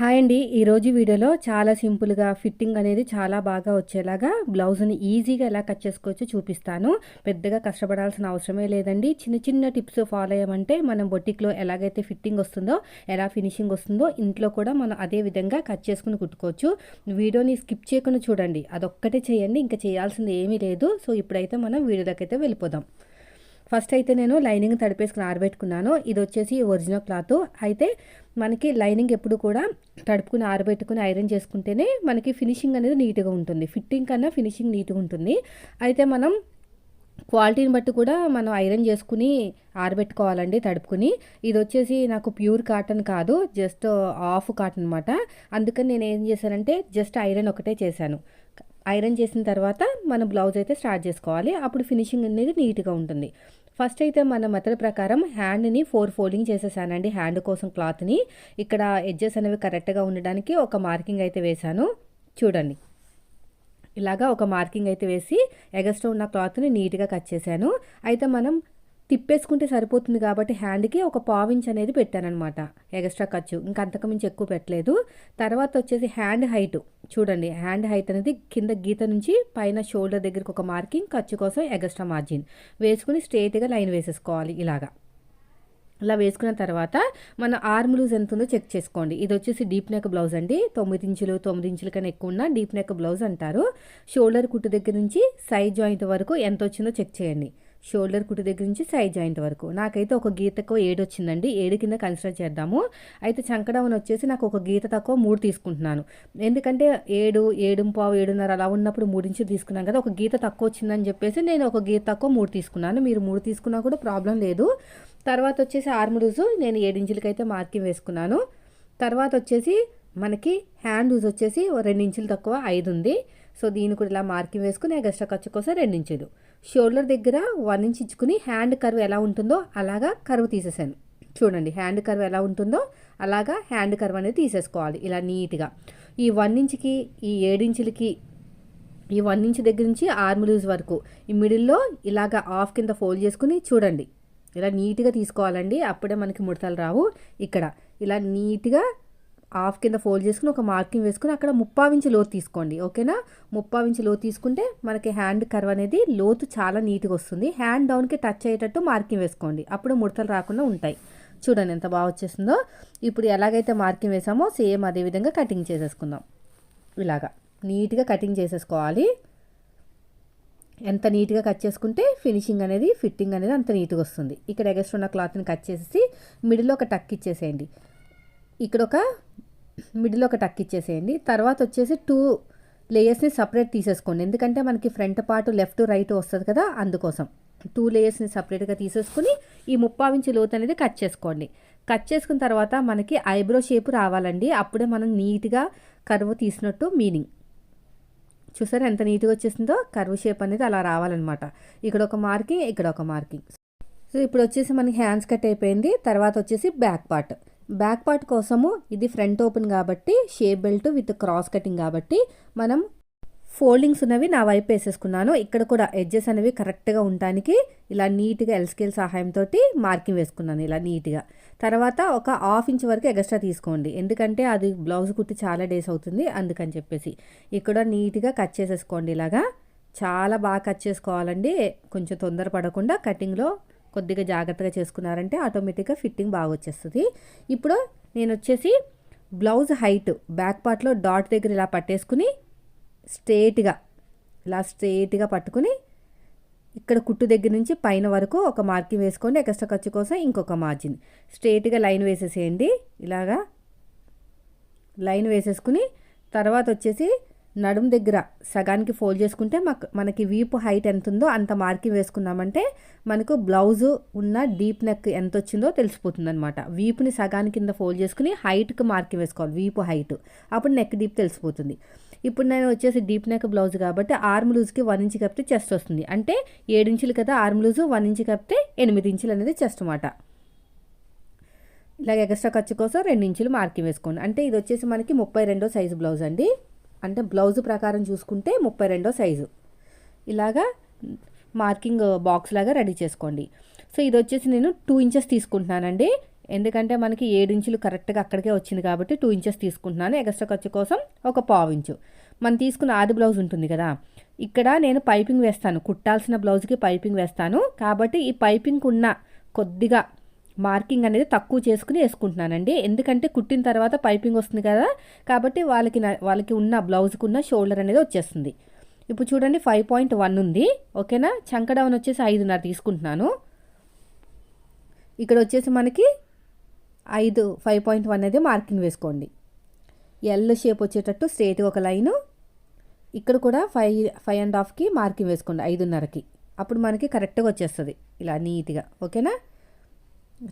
Hi అండి. ఈరోజు వీడియోలో చాలా సింపుల్గా ఫిట్టింగ్ అనేది చాలా బాగా వచ్చేలాగా బ్లౌజ్ని ఈజీగా ఎలా కట్ చేసుకోవచ్చో చూపిస్తాను. పెద్దగా కష్టపడాల్సిన అవసరమే లేదండి. చిన్న చిన్న టిప్స్ ఫాలో అయ్యామంటే మనం బొటిక్లో ఎలాగైతే ఫిట్టింగ్ వస్తుందో ఎలా ఫినిషింగ్ వస్తుందో ఇంట్లో కూడా మనం అదే విధంగా కట్ చేసుకుని కుట్టుకోవచ్చు. వీడియోని స్కిప్ చేయకుండా చూడండి. అదొక్కటే చేయండి. ఇంకా చేయాల్సింది ఏమీ లేదు. సో ఇప్పుడైతే మనం వీడియోలోకి అయితే వెళ్ళిపోదాం. ఫస్ట్ అయితే నేను లైనింగ్ తడిపేసుకుని ఆరబెట్టుకున్నాను. ఇది వచ్చేసి ఒరిజినల్ క్లాత్. అయితే మనకి లైనింగ్ ఎప్పుడు కూడా తడుపుకుని ఆరబెట్టుకుని ఐరన్ చేసుకుంటేనే మనకి ఫినిషింగ్ అనేది నీట్గా ఉంటుంది. ఫిట్టింగ్ కన్నా ఫినిషింగ్ నీట్గా ఉంటుంది. అయితే మనం క్వాలిటీని బట్టి కూడా మనం ఐరన్ చేసుకుని ఆరబెట్టుకోవాలండి తడుపుకుని. ఇది వచ్చేసి నాకు ప్యూర్ కాటన్ కాదు జస్ట్ ఆఫ్ కాటన్ అనమాట అందుకని నేను ఏం చేశానంటే జస్ట్ ఐరన్ ఒకటే చేశాను. ఐరన్ చేసిన తర్వాత మన బ్లౌజ్ అయితే స్టార్ట్ చేసుకోవాలి. అప్పుడు ఫినిషింగ్ అనేది నీట్గా ఉంటుంది. ఫస్ట్ అయితే మన మెథడ్ ప్రకారం హ్యాండ్ని ఫోర్ ఫోల్డింగ్ చేసేసానండి. హ్యాండ్ కోసం క్లాత్ని ఇక్కడ ఎడ్జెస్ అనేవి కరెక్ట్గా ఉండడానికి ఒక మార్కింగ్ అయితే వేశాను. చూడండి. ఇలాగా ఒక మార్కింగ్ అయితే వేసి ఎగస్ట్రా ఉన్న క్లాత్ని నీట్గా కట్ చేశాను. అయితే మనం తిప్పేసుకుంటే సరిపోతుంది కాబట్టి హ్యాండ్కి ఒక పావించ్ అనేది పెట్టానమాట ఎక్స్ట్రా ఖర్చు. ఇంకా అంతకుమించి ఎక్కువ పెట్టలేదు. తర్వాత వచ్చేసి హ్యాండ్ హైట్. చూడండి హ్యాండ్ హైట్ అనేది కింద గీత నుంచి పైన షోల్డర్ దగ్గరికి ఒక మార్కింగ్ ఖర్చు కోసం ఎక్స్ట్రా మార్జిన్. వేసుకుని స్ట్రేట్గా లైన్ వేసేసుకోవాలి ఇలాగా. ఇలా వేసుకున్న తర్వాత మన ఆర్మ్ లూజ్ ఎంత ఉందో చెక్ చేసుకోండి. ఇది వచ్చేసి డీప్ నెక్ బ్లౌజ్ అండి. తొమ్మిది ఇంచులు తొమ్మిది ఇంచుల కన్నా ఎక్కువ ఉన్న డీప్ నెక్ బ్లౌజ్ అంటారు. షోల్డర్ కుట్టు దగ్గర నుంచి సైడ్ జాయింట్ వరకు ఎంత వచ్చిందో చెక్ చేయండి. షోల్డర్ కుట్టు దగ్గర నుంచి సైడ్ జాయింట్ వరకు. నాకైతే ఒక గీత తక్కువ ఏడు వచ్చిందండి. ఏడు కింద కన్సిడర్ చేద్దాము. అయితే చంకడౌన్ వచ్చేసి నాకు ఒక గీత తక్కువ మూడు తీసుకుంటున్నాను. ఎందుకంటే ఏడు ఏడు పావు ఏడున్నర అలా ఉన్నప్పుడు మూడించి తీసుకున్నాను కదా ఒక గీత తక్కువ వచ్చిందని చెప్పేసి నేను ఒక గీత తక్కువ మూడు తీసుకున్నాను. మీరు మూడు తీసుకున్నా కూడా ప్రాబ్లం లేదు. తర్వాత వచ్చేసి ఆర్మ్ రూజు నేను ఏడించులకైతే మార్కింగ్ వేసుకున్నాను. తర్వాత వచ్చేసి మనకి హ్యాండ్ రూజ్ వచ్చేసి రెండు ఇంచులు తక్కువ ఐదు ఉంది. సో దీన్ని కూడా ఇలా మార్కింగ్ వేసుకుని ఎగస్ట్రా ఖర్చు కోసం రెండు ఇంచులు షోల్డర్ దగ్గర వన్ ఇంచ్ ఇచ్చుకుని హ్యాండ్ కర్వ్ ఎలా ఉంటుందో అలాగా కర్వ్ తీసేసాను. చూడండి హ్యాండ్ కర్వ్ ఎలా ఉంటుందో అలాగా హ్యాండ్ కర్వ్ అనేది తీసేసుకోవాలి ఇలా నీట్గా. ఈ వన్ ఇంచ్కి ఈ ఏడించులకి ఈ వన్ ఇంచ్ దగ్గర నుంచి ఆర్మ్ లూజ్ వరకు ఈ మిడిల్లో ఇలాగా ఆఫ్ కింద ఫోల్డ్ చేసుకుని చూడండి. ఇలా నీట్గా తీసుకోవాలండి అప్పుడే మనకి ముడతలు రావు. ఇక్కడ ఇలా నీట్గా హాఫ్ కింద ఫోల్డ్ చేసుకుని ఒక మార్కింగ్ వేసుకుని అక్కడ ముప్పావించి లోతు తీసుకోండి ఓకేనా? ముప్పావించి లోతు తీసుకుంటే మనకి హ్యాండ్ కర్వ్ అనేది లోతు చాలా నీట్గా వస్తుంది. హ్యాండ్ డౌన్కి టచ్ అయ్యేటట్టు మార్కింగ్ వేసుకోండి. అప్పుడు ముడతలు రాకుండా ఉంటాయి. చూడండి ఎంత బాగా వచ్చేసిందో ఇప్పుడు ఎలాగైతే మార్కింగ్ వేసామో సేమ్ అదే విధంగా కటింగ్ చేసేసుకుందాం. ఇలాగా నీట్గా కటింగ్ చేసేసుకోవాలి. ఎంత నీట్గా కట్ చేసుకుంటే ఫినిషింగ్ అనేది ఫిట్టింగ్ అనేది అంత నీట్గా వస్తుంది. ఇక్కడ ఎగస్ట్ ఉన్న క్లాత్ని కట్ చేసి మిడిల్లో ఒక టక్ ఇచ్చేసేయండి. ఇక్కడ ఒక మిడిల్ ఒక టక్ ఇచ్చేసేయండి. తర్వాత వచ్చేసి టూ లేయర్స్ని సపరేట్ తీసేసుకోండి. ఎందుకంటే మనకి ఫ్రంట్ పార్ట్ లెఫ్ట్ రైట్ వస్తుంది కదా అందుకోసం. టూ లేయర్స్ని సపరేట్గా తీసేసుకుని ఈ ముప్పావించి లోతు అనేది కట్ చేసుకోండి. కట్ చేసుకున్న తర్వాత మనకి ఐబ్రో షేప్ రావాలండి. అప్పుడే మనం నీట్గా కరువు తీసినట్టు మీనింగ్. చూసారా ఎంత నీట్గా వచ్చేసిందో? కర్వ్ షేప్ అనేది అలా రావాలన్నమాట. ఇక్కడ ఒక మార్కింగ్ ఇక్కడ ఒక మార్కింగ్. సో ఇప్పుడు వచ్చేసి మనకి హ్యాండ్స్ కట్ అయిపోయింది. తర్వాత వచ్చేసి బ్యాక్ పార్ట్. బ్యాక్ పార్ట్ కోసము ఇది ఫ్రంట్ ఓపెన్ కాబట్టి shape belt with cross cutting కాబట్టి మనం ఫోల్డింగ్స్ ఉన్నవి నా వైపు వేసేసుకున్నాను. ఇక్కడ కూడా ఎడ్జెస్ అనేవి కరెక్ట్గా ఉండటానికి ఇలా నీట్గా ఎల్స్కేల్ సహాయంతో మార్కింగ్ వేసుకున్నాను ఇలా నీట్గా. తర్వాత ఒక హాఫ్ ఇంచ్ వరకు ఎక్స్ట్రా తీసుకోండి. ఎందుకంటే అది బ్లౌజ్ కుట్టి చాలా డేస్ అవుతుంది అందుకని చెప్పేసి. ఇక్కడ నీట్గా కట్ చేసేసుకోండి ఇలాగా. చాలా బాగా కట్ చేసుకోవాలండి. కొంచెం తొందర పడకుండా కటింగ్లో కొద్దిగా జాగ్రత్తగా చేసుకున్నారంటే ఆటోమేటిక్గా ఫిట్టింగ్ బాగా వచ్చేస్తుంది. ఇప్పుడు నేను వచ్చేసి బ్లౌజ్ హైట్ బ్యాక్ పార్ట్లో డాట్ దగ్గర ఇలా పట్టేసుకుని స్ట్రేట్గా ఇలా స్ట్రేట్గా పట్టుకుని ఇక్కడ కుట్టు దగ్గర నుంచి పైన వరకు ఒక మార్కింగ్ వేసుకోండి ఎక్స్ట్రా ఖర్చు కోసం ఇంకొక మార్జిన్. స్ట్రేట్గా లైన్ వేసేసేయండి ఇలాగా లైన్ వేసేసుకుని తర్వాత వచ్చేసి నడుం దగ్గర సగానికి ఫోల్డ్ చేసుకుంటే మాకు మనకి వీపు హైట్ ఎంత ఉందో అంత మార్కింగ్ వేసుకున్నామంటే మనకు బ్లౌజు ఉన్న డీప్ నెక్ ఎంత వచ్చిందో తెలిసిపోతుంది అనమాట వీపుని సగానికి కింద ఫోల్డ్ చేసుకుని హైట్కి మార్కింగ్ వేసుకోవాలి వీపు హైట్. అప్పుడు నెక్ డీప్ తెలిసిపోతుంది. ఇప్పుడు నేను వచ్చేసి డీప్ నెక్ బ్లౌజ్ కాబట్టి ఆర్మ్ లూజ్కి వన్ ఇంచ్ కప్పితే చెస్ట్ వస్తుంది. అంటే ఏడు ఇంచులు కదా ఆర్మ్ లూజు వన్ ఇంచ్ కప్పితే ఎనిమిది ఇంచులు అనేది చెస్ట్ అనమాట ఇలాగ ఎక్స్ట్రా ఖర్చు కోసం రెండు ఇంచులు మార్కింగ్ వేసుకోండి. అంటే ఇది వచ్చేసి మనకి ముప్పై రెండో సైజు బ్లౌజ్ అండి. అంటే బ్లౌజ్ ప్రకారం చూసుకుంటే ముప్పై రెండో సైజు. ఇలాగా మార్కింగ్ బాక్స్ లాగా రెడీ చేసుకోండి. సో ఇది వచ్చేసి నేను టూ ఇంచెస్ తీసుకుంటున్నానండి. ఎందుకంటే మనకి ఏడు ఇంచులు కరెక్ట్గా అక్కడికే వచ్చింది కాబట్టి టూ ఇంచెస్ తీసుకుంటున్నాను. ఎక్స్ట్రా ఖర్చు కోసం ఒక పావు ఇంచు. మనం తీసుకున్న ఆది బ్లౌజ్ ఉంటుంది కదా. ఇక్కడ నేను పైపింగ్ వేస్తాను. కుట్టాల్సిన బ్లౌజ్కి పైపింగ్ వేస్తాను. కాబట్టి ఈ పైపింగ్ ఉన్న కొద్దిగా మార్కింగ్ అనేది తక్కువ చేసుకుని వేసుకుంటున్నానండి. ఎందుకంటే కుట్టిన తర్వాత పైపింగ్ వస్తుంది కదా కాబట్టి వాళ్ళకి వాళ్ళకి ఉన్న బ్లౌజ్కి ఉన్న షోల్డర్ అనేది వచ్చేస్తుంది. ఇప్పుడు చూడండి ఫైవ్ పాయింట్ వన్ ఉంది. ఓకేనా? చంక డౌన్ వచ్చేసి ఐదున్నర తీసుకుంటున్నాను. ఇక్కడ వచ్చేసి మనకి ఐదు ఫైవ్ పాయింట్ వన్ అనేది మార్కింగ్ వేసుకోండి. ఎల్ షేప్ వచ్చేటట్టు స్ట్రేట్గా ఒక లైను. ఇక్కడ కూడా ఫైవ్ ఫైవ్ అండ్ హాఫ్కి మార్కింగ్ వేసుకోండి ఐదున్నరకి. అప్పుడు మనకి కరెక్ట్గా వచ్చేస్తుంది ఇలా నీట్గా. ఓకేనా?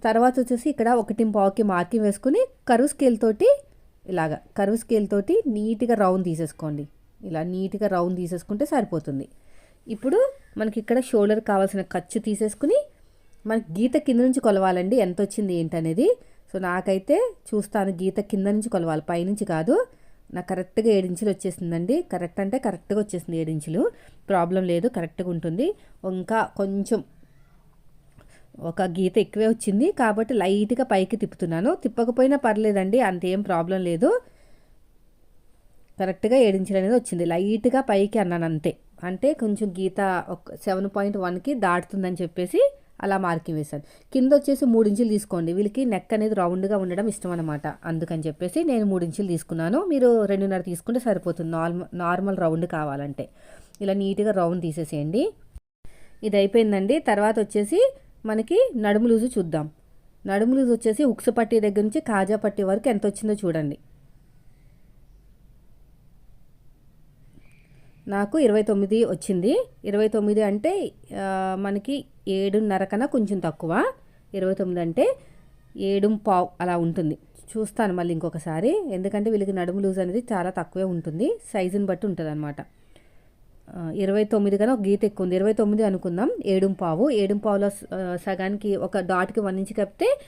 తర్వాత వచ్చేసి ఇక్కడ ఒకటి పావుకి మార్కింగ్ వేసుకుని కరువు స్కేల్ తోటి ఇలాగా కరువు స్కేల్ తోటి నీట్గా రౌండ్ తీసేసుకోండి. ఇలా నీట్గా రౌండ్ తీసేసుకుంటే సరిపోతుంది. ఇప్పుడు మనకి ఇక్కడ షోల్డర్ కావాల్సిన ఖర్చు తీసేసుకుని మనకి గీత కింద నుంచి కొలవాలండి. ఎంత వచ్చింది ఏంటనేది? సో నాకైతే చూస్తాను గీత కింద నుంచి కొలవాలి. పైనుంచి కాదు. నాకు కరెక్ట్గా ఏడించులు వచ్చేసిందండి. కరెక్ట్ అంటే కరెక్ట్గా వచ్చేసింది ఏడించులు ప్రాబ్లం లేదు కరెక్ట్గా ఉంటుంది. ఇంకా కొంచెం ఒక గీత ఎక్కువే వచ్చింది కాబట్టి లైట్గా పైకి తిప్పుతున్నాను. తిప్పకపోయినా పర్లేదండి అంతేం ప్రాబ్లం లేదు. కరెక్ట్గా ఏడించులు అనేది వచ్చింది. లైట్గా పైకి అన్నాను అంతే. అంటే కొంచెం గీత ఒక సెవెన్ పాయింట్ వన్కి దాటుతుందని చెప్పేసి అలా మార్కింగ్ వేశాను. కింద వచ్చేసి మూడు ఇంచులు తీసుకోండి. వీళ్ళకి నెక్ అనేది రౌండ్గా ఉండడం ఇష్టం అనమాట అందుకని చెప్పేసి నేను మూడు ఇంచులు తీసుకున్నాను. మీరు రెండున్నర తీసుకుంటే సరిపోతుంది. నార్మల్ నార్మల్ రౌండ్ కావాలంటే. ఇలా నీట్గా రౌండ్ తీసేసేయండి. ఇది అయిపోయిందండి. తర్వాత వచ్చేసి మనకి నడుము లూజు చూద్దాం. నడుము లూజు వచ్చేసి ఉక్సు పట్టి దగ్గర నుంచి కాజా పట్టి వరకు ఎంత వచ్చిందో చూడండి. నాకు ఇరవై తొమ్మిది వచ్చింది. ఇరవై తొమ్మిది అంటే మనకి ఏడున్నర కన్నా కొంచెం తక్కువ. ఇరవై తొమ్మిది అంటే ఏడు పావు అలా ఉంటుంది. చూస్తాను మళ్ళీ ఇంకొకసారి. ఎందుకంటే వీళ్ళకి నడుము లూజ్ అనేది చాలా తక్కువే ఉంటుంది. సైజుని బట్టి ఉంటుంది అనమాట ఇరవై తొమ్మిది కానీ ఒక గీత ఎక్కువ ఉంది. ఇరవై తొమ్మిది అనుకుందాం. ఏడుంపావు ఏడుంపావులో సగానికి ఒక డాట్కి వన్ ఇంచ్ కప్పితే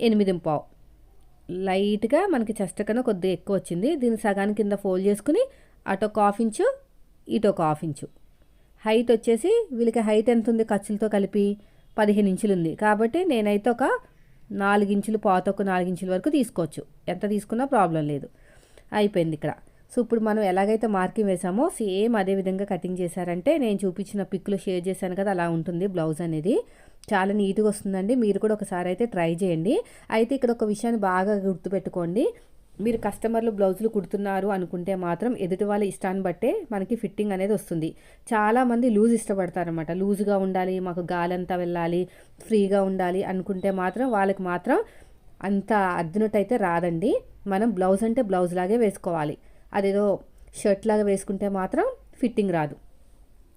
ఎనిమిదింపావు లైట్గా మనకి చెస్ట్ కన్నా కొద్దిగా ఎక్కువ వచ్చింది. దీన్ని సగానికి కింద ఫోల్డ్ చేసుకుని అటు ఒక హాఫ్ ఇంచు ఇటు ఒక హాఫ్ ఇంచు. హైట్ వచ్చేసి వీళ్ళకి హైట్ ఎంత ఉంది ఖర్చులతో కలిపి పదిహేను ఇంచులు ఉంది. కాబట్టి నేనైతే ఒక నాలుగించులు పాత ఒక నాలుగించుల వరకు తీసుకోవచ్చు. ఎంత తీసుకున్నా ప్రాబ్లం లేదు. అయిపోయింది ఇక్కడ. సో ఇప్పుడు మనం ఎలాగైతే మార్కింగ్ వేసామో సేమ్ అదే విధంగా కటింగ్ చేశారంటే నేను చూపించిన పిక్లో షేర్ చేశాను కదా అలా ఉంటుంది బ్లౌజ్ అనేది. చాలా నీట్గా వస్తుందండి. మీరు కూడా ఒకసారి అయితే ట్రై చేయండి. అయితే ఇక్కడ ఒక విషయాన్ని బాగా గుర్తుపెట్టుకోండి. మీరు కస్టమర్లు బ్లౌజులు కుడుతున్నారు అనుకుంటే మాత్రం ఎదుటి వాళ్ళ ఇష్టాన్ని బట్టే మనకి ఫిట్టింగ్ అనేది వస్తుంది. చాలామంది లూజ్ ఇష్టపడతారనమాట లూజ్గా ఉండాలి మాకు గాలంతా వెళ్ళాలి ఫ్రీగా ఉండాలి అనుకుంటే మాత్రం వాళ్ళకి మాత్రం అంత అద్దినట్టయితే రాదండి. మనం బ్లౌజ్ అంటే బ్లౌజ్ లాగే వేసుకోవాలి. అదేదో షర్ట్ లాగా వేసుకుంటే మాత్రం ఫిట్టింగ్ రాదు.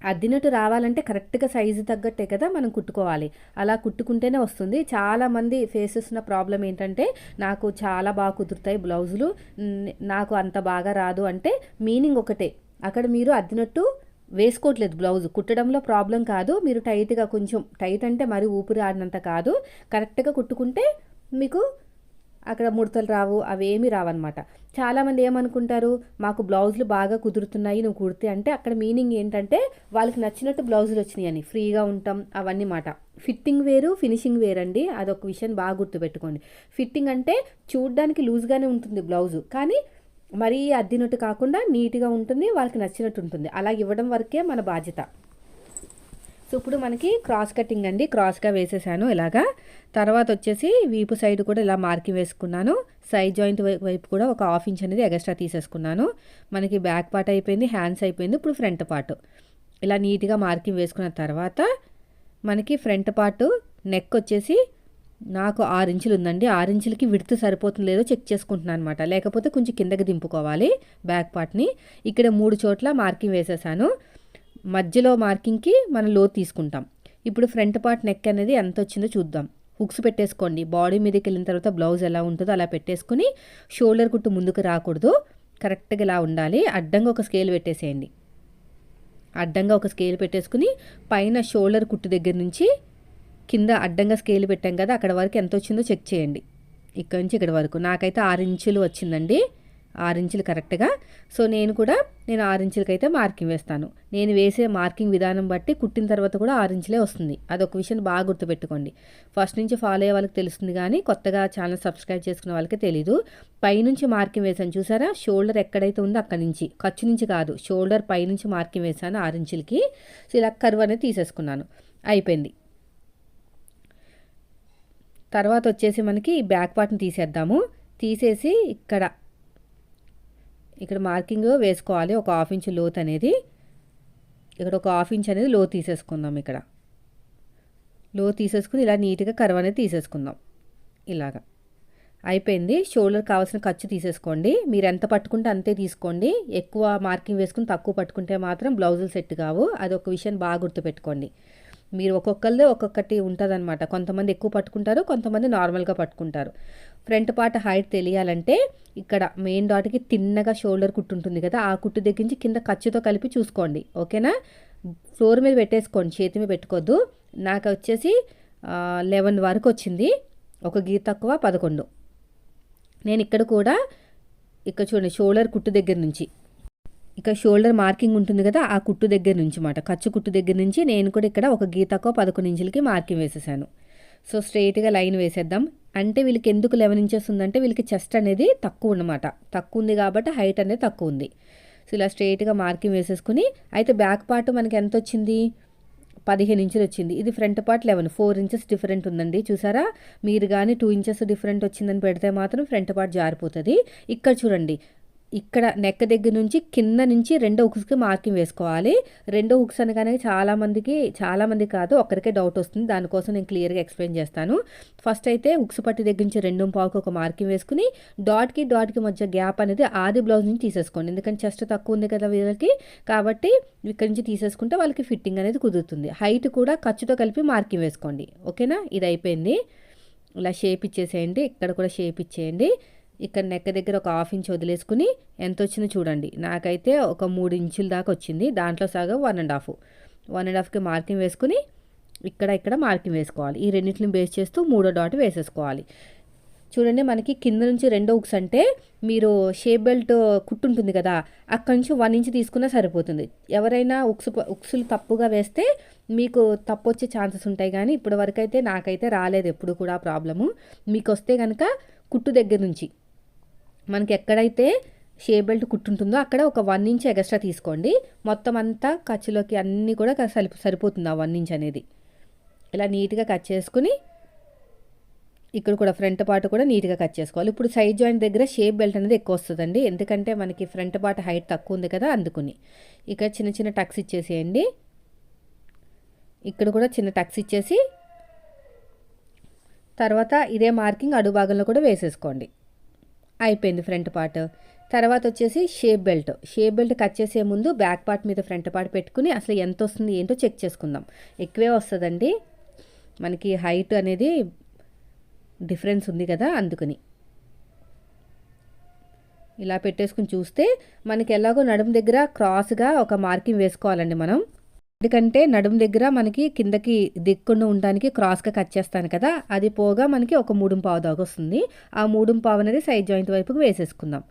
అద్దినట్టు రావాలంటే కరెక్ట్గా సైజు తగ్గట్టే కదా మనం కుట్టుకోవాలి. అలా కుట్టుకుంటేనే వస్తుంది. చాలామంది ఫేసెస్ ఉన్న ప్రాబ్లం ఏంటంటే నాకు చాలా బాగా కుదురుతాయి బ్లౌజులు. నాకు అంత బాగా రాదు అంటే మీనింగ్ ఒకటే. అక్కడ మీరు అద్దినట్టు వేసుకోవట్లేదు బ్లౌజ్. కుట్టడంలో ప్రాబ్లం కాదు. మీరు టైట్గా కొంచెం టైట్ అంటే మరి ఊపిరి ఆడినంత కాదు. కరెక్ట్గా కుట్టుకుంటే మీకు అక్కడ ముడతలు రావు అవేమీ రావన్నమాట. చాలామంది ఏమనుకుంటారు మాకు బ్లౌజులు బాగా కుదురుతున్నాయి నువ్వు కుడితే అంటే అక్కడ మీనింగ్ ఏంటంటే వాళ్ళకి నచ్చినట్టు బ్లౌజులు వచ్చినాయి అని. ఫ్రీగా ఉంటాం అవన్నీ మాట. ఫిట్టింగ్ వేరు ఫినిషింగ్ వేరండి. అదొక విషయం బాగా గుర్తుపెట్టుకోండి. ఫిట్టింగ్ అంటే చూడ్డానికి లూజ్గానే ఉంటుంది బ్లౌజు. కానీ మరీ అద్దినట్టు కాకుండా నీట్గా ఉంటుంది వాళ్ళకి నచ్చినట్టు ఉంటుంది. అలా ఇవ్వడం వరకే మన బాధ్యత. సో ఇప్పుడు మనకి క్రాస్ కటింగ్ అండి. క్రాస్గా వేసేసాను ఇలాగా. తర్వాత వచ్చేసి వీపు సైడ్ కూడా ఇలా మార్కింగ్ వేసుకున్నాను. సైడ్ జాయింట్ వైపు కూడా ఒక హాఫ్ ఇంచ్ అనేది ఎగస్ట్రా తీసేసుకున్నాను. మనకి బ్యాక్ పార్ట్ అయిపోయింది హ్యాండ్స్ అయిపోయింది ఇప్పుడు ఫ్రంట్ పార్ట్ ఇలా నీట్గా మార్కింగ్ వేసుకున్న తర్వాత మనకి ఫ్రంట్ పార్ట్ నెక్ వచ్చేసి నాకు ఆరు ఇంచులు ఉందండి. ఆరు ఇంచులకి విడుతు సరిపోతుంది లేదో చెక్ చేసుకుంటున్నాను అనమాట లేకపోతే కొంచెం కిందకి దింపుకోవాలి బ్యాక్ పార్ట్ని ఇక్కడ మూడు చోట్ల మార్కింగ్ వేసేసాను. మధ్యలో మార్కింగ్కి మనం లో తీసుకుంటాం. ఇప్పుడు ఫ్రంట్ పార్ట్ నెక్ అనేది ఎంత వచ్చిందో చూద్దాం. హుక్స్ పెట్టేసుకోండి. బాడీ మీదకి వెళ్ళిన తర్వాత బ్లౌజ్ ఎలా ఉంటుందో అలా పెట్టేసుకుని షోల్డర్ కుట్టు ముందుకు రాకూడదు. కరెక్ట్గా ఇలా ఉండాలి. అడ్డంగా ఒక స్కేల్ పెట్టేసేయండి. అడ్డంగా ఒక స్కేల్ పెట్టేసుకుని పైన షోల్డర్ కుట్టు దగ్గర నుంచి కింద అడ్డంగా స్కేల్ పెట్టాం కదా అక్కడ వరకు ఎంత వచ్చిందో చెక్ చేయండి. ఇక్కడ నుంచి ఇక్కడ వరకు. నాకైతే ఆరు ఇంచులు వచ్చిందండి. ఆరు ఇంచులు కరెక్ట్గా. సో నేను కూడా నేను ఆరు ఇంచులకైతే అయితే మార్కింగ్ వేస్తాను. నేను వేసే మార్కింగ్ విధానం బట్టి కుట్టిన తర్వాత కూడా ఆరు ఇంచులే వస్తుంది. అదొక విషయం బాగా గుర్తుపెట్టుకోండి. ఫస్ట్ నుంచి ఫాలో అయ్యే వాళ్ళకి తెలుస్తుంది కానీ కొత్తగా ఛానల్ సబ్స్క్రైబ్ చేసుకునే వాళ్ళకి తెలీదు. పైనుంచి మార్కింగ్ వేసాను చూసారా? షోల్డర్ ఎక్కడైతే ఉందో అక్కడి నుంచి ఖర్చు నుంచి కాదు షోల్డర్ పైనుంచి మార్కింగ్ వేసాను ఆరు ఇంచులకి. సో ఇలా కర్వ్ అనేది తీసేసుకున్నాను. అయిపోయింది. తర్వాత వచ్చేసి మనకి బ్యాక్ పార్ట్ని తీసేద్దాము. తీసేసి ఇక్కడ ఇక్కడ మార్కింగ్ వేసుకోవాలి ఒక హాఫ్ ఇంచ్ లోత్ అనేది. ఇక్కడ ఒక హాఫ్ ఇంచ్ అనేది లో తీసేసుకుందాం ఇక్కడ. లో తీసేసుకుని ఇలా నీట్గా కర్వ్ అనేది తీసేసుకుందాం. ఇలాగా. అయిపోయింది. షోల్డర్ కావాల్సిన ఖర్చు తీసేసుకోండి. మీరు ఎంత పట్టుకుంటే అంతే తీసుకోండి. ఎక్కువ మార్కింగ్ వేసుకుని తక్కువ పట్టుకుంటే మాత్రం బ్లౌజులు సెట్ కావు. అది ఒక విషయం బాగా గుర్తుపెట్టుకోండి. మీరు ఒక్కొక్కరిదే ఒక్కొక్కటి ఉంటుందన్నమాట. కొంతమంది ఎక్కువ పట్టుకుంటారు కొంతమంది నార్మల్గా పట్టుకుంటారు. ఫ్రంట్ పార్ట్ హైట్ తెలియాలంటే ఇక్కడ మెయిన్ డాట్కి తిన్నగా షోల్డర్ కుట్టు ఉంటుంది కదా ఆ కుట్టు దగ్గర నుంచి కింద ఖర్చుతో కలిపి చూసుకోండి. ఓకేనా? ఫ్లోర్ మీద పెట్టేసుకోండి చేతి మీద పెట్టుకోవద్దు నాకు వచ్చేసి లెవెన్ వరకు వచ్చింది. ఒక గీ తక్కువ పదకొండు. నేను ఇక్కడ కూడా ఇక్కడ చూడండి షోల్డర్ కుట్టు దగ్గర నుంచి. ఇక షోల్డర్ మార్కింగ్ ఉంటుంది కదా ఆ కుట్టు దగ్గర నుంచి మాట. ఖర్చు కుట్టు దగ్గర నుంచి నేను కూడా ఇక్కడ ఒక గీతకో పదకొండు ఇంచులకి మార్కింగ్ వేసేసాను. సో స్ట్రైట్గా లైన్ వేసేద్దాం. అంటే వీళ్ళకి ఎందుకు లెవెన్ ఇంచెస్ ఉందంటే వీళ్ళకి చెస్ట్ అనేది తక్కువ ఉన్నమాట. తక్కువ ఉంది కాబట్టి హైట్ అనేది తక్కువ ఉంది. సో ఇలా స్ట్రైట్గా మార్కింగ్ వేసేసుకుని అయితే బ్యాక్ పార్ట్ మనకి ఎంత వచ్చింది? పదిహేను ఇంచులు వచ్చింది. ఇది front part eleven. Four inches different ఉందండి. చూసారా? మీరు కానీ టూ ఇంచెస్ డిఫరెంట్ వచ్చిందని పెడితే మాత్రం ఫ్రంట్ పార్ట్ జారిపోతుంది. ఇక్కడ చూడండి. ఇక్కడ నెక్ దగ్గర నుంచి కింద నుంచి రెండో హుక్స్కి మార్కింగ్ వేసుకోవాలి. రెండో హుక్స్ అనగానే చాలామందికి చాలామంది కాదు ఒక్కరికే డౌట్ వస్తుంది. దానికోసం నేను క్లియర్గా ఎక్స్ప్లెయిన్ చేస్తాను. ఫస్ట్ అయితే హుక్స్ పట్టి దగ్గర నుంచి రెండు పావుకి ఒక మార్కింగ్ వేసుకుని డాట్కి డాట్కి మధ్య గ్యాప్ అనేది ఆది బ్లౌజ్ నుంచి తీసేసుకోండి. ఎందుకంటే చెస్ట్ తక్కువ ఉంది కదా వీళ్ళకి. కాబట్టి ఇక్కడ నుంచి తీసేసుకుంటే వాళ్ళకి ఫిట్టింగ్ అనేది కుదురుతుంది. హైట్ కూడా ఖర్చుతో కలిపి మార్కింగ్ వేసుకోండి. ఓకేనా ఇది అయిపోయింది. ఇలా షేప్ ఇచ్చేసేయండి. ఇక్కడ కూడా షేప్ ఇచ్చేయండి. ఇక్కడ నెక్క దగ్గర ఒక హాఫ్ ఇంచ్ వదిలేసుకుని ఎంత వచ్చిందో చూడండి. నాకైతే ఒక మూడు ఇంచుల దాకా వచ్చింది. దాంట్లో సగం one and half. One and హాఫ్కి marking వేసుకుని ఇక్కడ ఇక్కడ మార్కింగ్ వేసుకోవాలి. ఈ రెండింటిని బేస్ చేస్తూ మూడో డాట్ వేసేసుకోవాలి. చూడండి మనకి కింద నుంచి రెండో ఉక్స్ అంటే మీరు షేప్ బెల్ట్ కుట్టుంటుంది కదా అక్కడి నుంచి వన్ ఇంచ్ తీసుకున్నా సరిపోతుంది. ఎవరైనా ఉక్స్ ఉక్సులు తప్పుగా వేస్తే మీకు తప్పు వచ్చే ఛాన్సెస్ ఉంటాయి కానీ ఇప్పటివరకు అయితే నాకైతే రాలేదు ఎప్పుడు కూడా ప్రాబ్లము. మీకు వస్తే కనుక కుట్టు దగ్గర నుంచి. మనకి ఎక్కడైతే షే బెల్ట్ కుట్టుంటుందో అక్కడ ఒక వన్ ఇంచ్ ఎక్స్ట్రా తీసుకోండి. మొత్తం అంతా ఖర్చులోకి అన్నీ కూడా సరి సరిపోతుంది ఆ వన్ ఇంచ్ అనేది. ఇలా నీట్గా కట్ చేసుకుని ఇక్కడ కూడా ఫ్రంట్ పార్ట్ కూడా నీట్గా కట్ చేసుకోవాలి. ఇప్పుడు సైడ్ జాయింట్ దగ్గర షేప్ బెల్ట్ అనేది ఎక్కువ వస్తుందండి. ఎందుకంటే మనకి ఫ్రంట్ పార్ట్ హైట్ తక్కువ ఉంది కదా అందుకుని. ఇక్కడ చిన్న చిన్న టక్స్ ఇచ్చేసేయండి. ఇక్కడ కూడా చిన్న టక్స్ ఇచ్చేసి తర్వాత ఇదే మార్కింగ్ అడుగు భాగంలో కూడా వేసేసుకోండి. అయిపోయింది ఫ్రంట్ పార్ట్. తర్వాత వచ్చేసి shape belt. Shape belt cut చేసే ముందు బ్యాక్ పార్ట్ మీద ఫ్రంట్ పార్ట్ పెట్టుకుని అసలు ఎంత వస్తుంది ఏంటో చెక్ చేసుకుందాం. ఎక్కువే వస్తుందండి. మనకి హైట్ అనేది డిఫరెన్స్ ఉంది కదా అందుకని. ఇలా పెట్టేసుకుని చూస్తే మనకి ఎలాగో నడుము దగ్గర క్రాస్గా ఒక మార్కింగ్ వేసుకోవాలండి మనం. ఎందుకంటే నడుము దగ్గర మనకి కిందకి దిక్కుండా ఉండడానికి క్రాస్గా కట్ చేస్తాను కదా అది పోగా మనకి ఒక మూడు పావు దాకా వస్తుంది. ఆ మూడు పావు అనేది సైడ్ జాయింట్ వైపుకి వేసేసుకుందాం.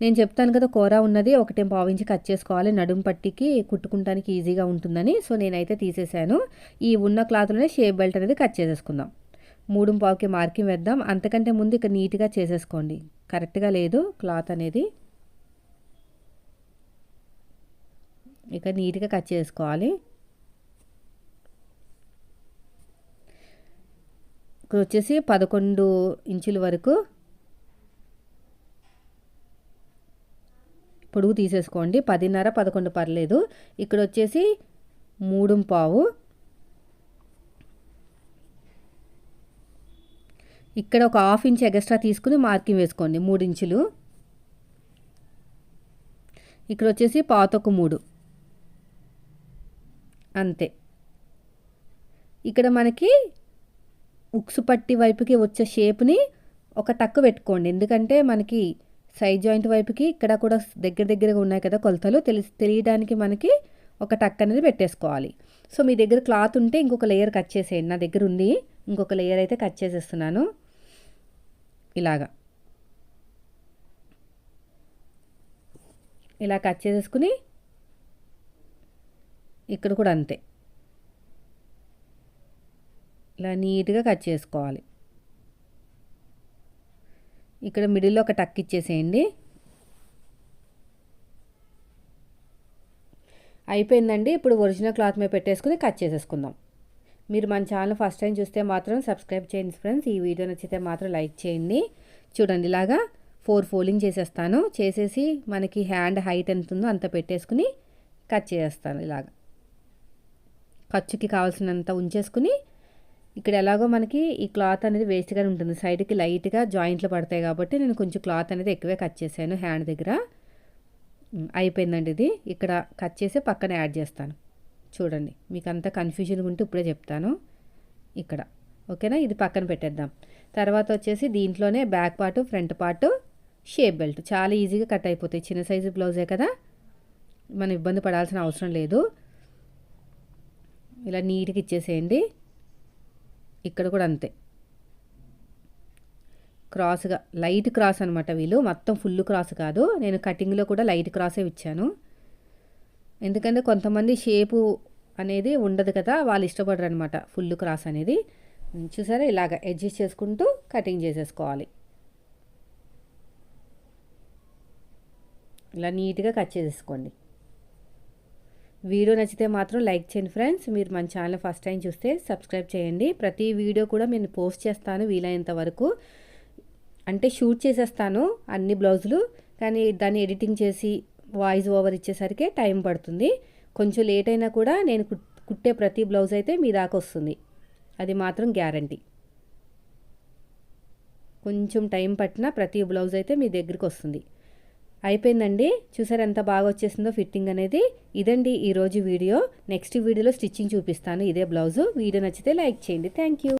నేను చెప్తాను కదా కూర ఉన్నది ఒకటే పావు ఇంచి కట్ చేసుకోవాలి నడుము పట్టికి కుట్టుకుంటానికి ఈజీగా ఉంటుందని. సో నేనైతే తీసేసాను ఈ ఉన్న క్లాత్లోనే షేప్ బెల్ట్ అనేది కట్ చేసేసుకుందాం. మూడు పావుకి మార్కింగ్ వేద్దాం. అంతకంటే ముందు ఇక నీట్గా చేసేసుకోండి. కరెక్ట్గా లేదు క్లాత్ అనేది. ఇక నీట్గా కట్ చేసుకోవాలి. ఇక్కడ వచ్చేసి పదకొండు ఇంచుల వరకు. పొడుగు తీసేసుకోండి. పదిన్నర పదకొండు పర్లేదు. ఇక్కడ వచ్చేసి మూడు పావు. ఇక్కడ ఒక హాఫ్ ఇంచ్ ఎక్స్ట్రా తీసుకుని మార్కింగ్ వేసుకోండి. మూడు ఇంచులు. ఇక్కడ వచ్చేసి పాతొక మూడు. అంతే. ఇక్కడ మనకి ఉక్సు పట్టి వైపుకి వచ్చే షేప్ని ఒక టక్కు పెట్టుకోండి. ఎందుకంటే మనకి సైడ్ జాయింట్ వైపుకి ఇక్కడ కూడా దగ్గర దగ్గరగా ఉన్నాయి కదా కొలతలు తెలి తెలియడానికి మనకి ఒక టక్ అనేది పెట్టేసుకోవాలి. సో మీ దగ్గర క్లాత్ ఉంటే ఇంకొక లేయర్ కట్ చేసేయండి. నా దగ్గర ఉంది ఇంకొక లేయర్ అయితే కట్ చేసేస్తున్నాను. ఇలాగా. ఇలా కట్ చేసేసుకుని ఇక్కడ కూడా అంతే. ఇలా నీట్గా కట్ చేసుకోవాలి. ఇక్కడ మిడిల్లో ఒక టక్ ఇచ్చేసేయండి. అయిపోయిందండి. ఇప్పుడు ఒరిజినల్ క్లాత్ మీద పెట్టేసుకుని కట్ చేసేసుకుందాం. మీరు మన ఛానల్ ఫస్ట్ టైం చూస్తే మాత్రం సబ్స్క్రైబ్ చేయండి ఫ్రెండ్స్. ఈ వీడియో నచ్చితే మాత్రం లైక్ చేయండి. చూడండి ఇలాగా ఫోర్ ఫోల్డింగ్ చేసేస్తాను. చేసేసి మనకి హ్యాండ్ హైట్ ఎంత ఉందో అంత పెట్టేసుకుని కట్ చేసేస్తాను ఇలాగ. ఖర్చుకి కావాల్సినంత ఉంచేసుకుని ఇక్కడ ఎలాగో మనకి ఈ క్లాత్ అనేది వేస్ట్గానే ఉంటుంది. సైడ్కి లైట్గా జాయింట్లు పడతాయి కాబట్టి నేను కొంచెం క్లాత్ అనేది ఎక్కువే కట్ చేశాను హ్యాండ్ దగ్గర. అయిపోయిందండి ఇది. ఇక్కడ కట్ చేసి పక్కన యాడ్ చేస్తాను. చూడండి మీకు అంత కన్ఫ్యూజన్గా ఉంటే ఇప్పుడే చెప్తాను. ఇక్కడ ఓకేనా? ఇది పక్కన పెట్టేద్దాం. తర్వాత వచ్చేసి దీంట్లోనే back part front part shape belt చాలా ఈజీగా కట్ అయిపోతాయి. చిన్న సైజు బ్లౌజే కదా? మనం ఇబ్బంది పడాల్సిన అవసరం లేదు. ఇలా నీట్గా ఇచ్చేసేయండి. ఇక్కడ కూడా అంతే. క్రాస్గా లైట్ క్రాస్ అనమాట వీళ్ళు. మొత్తం ఫుల్ క్రాస్ కాదు. నేను కటింగ్లో కూడా లైట్ క్రాసే ఇచ్చాను. ఎందుకంటే కొంతమంది షేపు అనేది ఉండదు కదా వాళ్ళు ఇష్టపడరు అనమాట ఫుల్ క్రాస్ అనేది. చూసారా? ఇలాగ అడ్జస్ట్ చేసుకుంటూ కటింగ్ చేసేసుకోవాలి. ఇలా నీట్గా కట్ చేసేసుకోండి. వీడియో నచ్చితే మాత్రం లైక్ చేయండి ఫ్రెండ్స్. మీరు మన ఛానల్ ఫస్ట్ టైం చూస్తే సబ్స్క్రైబ్ చేయండి. ప్రతి వీడియో కూడా నేను పోస్ట్ చేస్తాను వీలైనంత వరకు. అంటే షూట్ చేసేస్తాను అన్ని బ్లౌజులు కానీ దాన్ని ఎడిటింగ్ చేసి వాయిస్ ఓవర్ ఇచ్చేసరికి టైం పడుతుంది. కొంచెం లేట్ అయినా కూడా నేను కుట్టే ప్రతి బ్లౌజ్ అయితే మీ దాకా వస్తుంది. అది మాత్రం గ్యారంటీ. కొంచెం టైం పట్టినా ప్రతి బ్లౌజ్ అయితే మీ దగ్గరికి వస్తుంది. అయిపోయిందండి. చూసారు ఎంత బాగా వచ్చేసిందో ఫిట్టింగ్ అనేది. ఇదండి ఈరోజు వీడియో. నెక్స్ట్ వీడియోలో స్టిచ్చింగ్ చూపిస్తాను. ఇదే బ్లౌజు. వీడియో నచ్చితే లైక్ చేయండి. Thank you.